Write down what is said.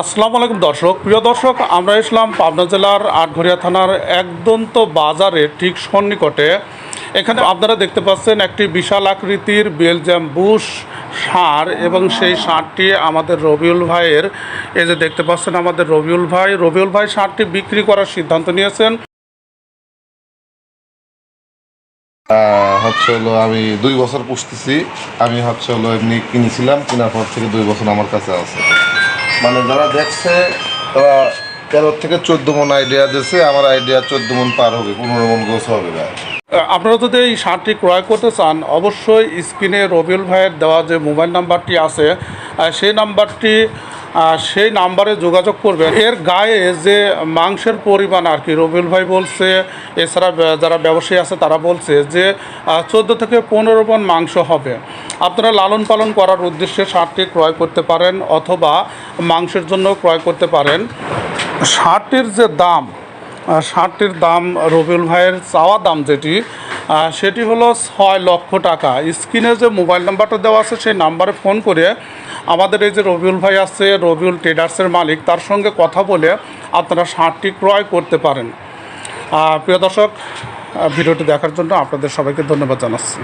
আসসালামু আলাইকুম দর্শক। প্রিয় দর্শক, আমরা ইসলাম পাবনা জেলার আটঘরিয়া থানার একদন্ত বাজারে ঠিক সন্নিকটে। এখানে আপনারা দেখতে পাচ্ছেন একটি বিশাল আকৃতির বেলজিয়াম বুশ সার এবং সেই সারটি আমাদের রবিউল ভাইয়ের, এই যে দেখতে পাচ্ছেন আমাদের রবিউল ভাই। রবিউল ভাই সারটি বিক্রি করার সিদ্ধান্ত নিয়েছেন। হচ্ছে হলো আমি দুই বছর পুষতেছি। আমি হচ্ছে হলো এমনি কিনেছিলাম, কেনার পর থেকে দুই বছর আমার কাছে আছে। মানে যারা দেখছে, তারা তেরো থেকে চোদ্দ মন আইডিয়া দিয়েছে আমার আইডিয়া চোদ্দ মন পার হবে, পনেরো মন গোছ হবে না। আপনারা যদি এই সারটি ক্রয় করতে চান, অবশ্যই স্ক্রিনে রবিউল ভাইয়ের দেওয়া যে মোবাইল নাম্বারটি আছে সেই নাম্বারটি সেই নাম্বারে যোগাযোগ করবেন। এর গায়ে যে মাংসের পরিমাণ আর কি, রবিউল ভাই বলছে, এছাড়া যারা ব্যবসায়ী আছে তারা বলছে যে চোদ্দ থেকে পনেরো মন মাংস হবে। আপনারা লালন পালন করার উদ্দেশ্যে সারটি ক্রয় করতে পারেন অথবা মাংসের জন্য ক্রয় করতে পারেন। সারটির যে দাম শার্টটির দাম রবিউল ভাইয়ের চাওয়া দাম যেটি সেটি হলো ছয় লক্ষ টাকা। স্ক্রিনে যে মোবাইল নাম্বারটা দেওয়া আছে সেই নাম্বারে ফোন করে আমাদের এই যে রবিউল ভাই আছে, রবিউল ট্রেডার্সের মালিক, তার সঙ্গে কথা বলে আপনারা শার্টটি ক্রয় করতে পারেন। প্রিয় দর্শক ভিডিওটি দেখার জন্য আপনাদের সবাইকে ধন্যবাদ জানাচ্ছি।